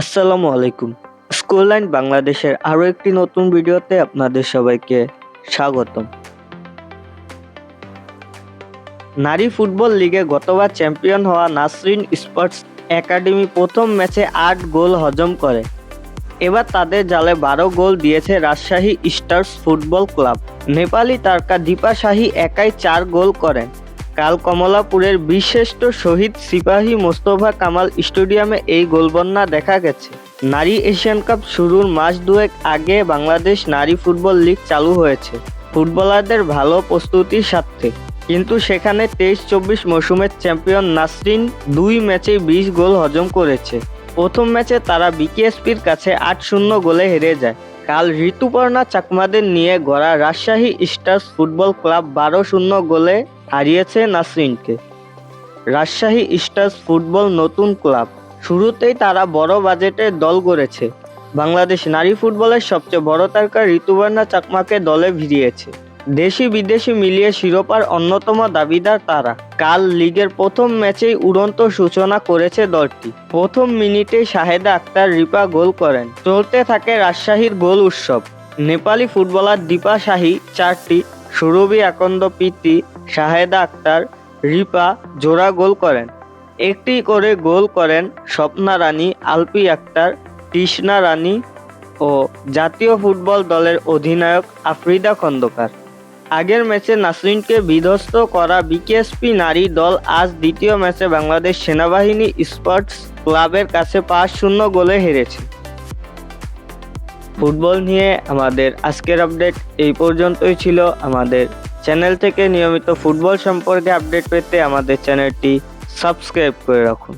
আসসালামু আলাইকুম। School line বাংলাদেশের আরও একটি নতুন ভিডিওতে আপনাদের সবাইকে স্বাগতম। নারী ফুটবল লিগে গতবার চ্যাম্পিয়ন হওয়া নাসরিন স্পোর্টস একাডেমি প্রথম ম্যাচে আট গোল হজম করে। এবার তাদের জালে বারো গোল দিয়েছে Rajshahi stars football club. Nepali তারকা দীপা শাহী একাই চার গোল করেন। কাল কমলাপুরের বিশিষ্ট শহীদ সিপাহী মোস্তফা কামাল স্টেডিয়ামে এই গোলবন্যা দেখা গেছে। নারী এশিয়ান কাপ শুরুর মাস দুয়েক আগে বাংলাদেশ নারী ফুটবল লিগ চালু হয়েছে। ফুটবলারদের ভালো প্রস্তুতির স্বার্থে। কিন্তু সেখানে তেইশ চব্বিশ মৌসুমের চ্যাম্পিয়ন নাসরিন দুই ম্যাচেই বিশ গোল হজম করেছে। প্রথম ম্যাচে তারা বিকেএসপির কাছে আট শূন্য গোলে হেরে যায়। কাল ঋতুপর্ণা চাকমাদের নিয়ে গড়া রাজশাহী স্টার্স ফুটবল ক্লাব বারো শূন্য গোলে হারিয়েছে নাসরিনকে। রাজশাহী স্টার্স ফুটবল নতুন ক্লাব। শুরুতেই তারা বড় বাজেটে দল গড়েছে। বাংলাদেশ নারী ফুটবলের সবচেয়ে বড় তারকা ঋতুপর্ণা চাকমাকে দলে ভিড়িয়েছে। দেশি বিদেশি মিলিয়ে শিরোপার অন্যতম দাবিদার তারা। কাল লিগের প্রথম ম্যাচেই উড়ন্ত সূচনা করেছে দলটি। প্রথম মিনিটে শাহেদা আক্তার রিপা গোল করেন। চলতে থাকে রাজশাহীর গোল উৎসব। নেপালি ফুটবলার দীপা শাহী চারটি, সুরভি আকন্দ প্রীতি শাহেদা আক্তার, রিপা জোড়া গোল করেন। একটি করে গোল করেন স্বপ্না রানী, আলপি আক্তার, তৃষ্ণা রানী ও জাতীয় ফুটবল দলের অধিনায়ক আফ্রিদা খন্দকার। আগের ম্যাচে নাসরিনকে বিধ্বস্ত করা বিকেএসপি নারী দল আজ দ্বিতীয় ম্যাচে বাংলাদেশ সেনাবাহিনী স্পোর্টস ক্লাবের কাছে পাঁচ শূন্য গোলে হেরেছে। ফুটবল নিয়ে আমাদের আজকের আপডেট এই পর্যন্তই ছিল। আমাদের চ্যানেল থেকে নিয়মিত ফুটবল সম্পর্কে আপডেট পেতে আমাদের চ্যানেলটি সাবস্ক্রাইব করে রাখুন।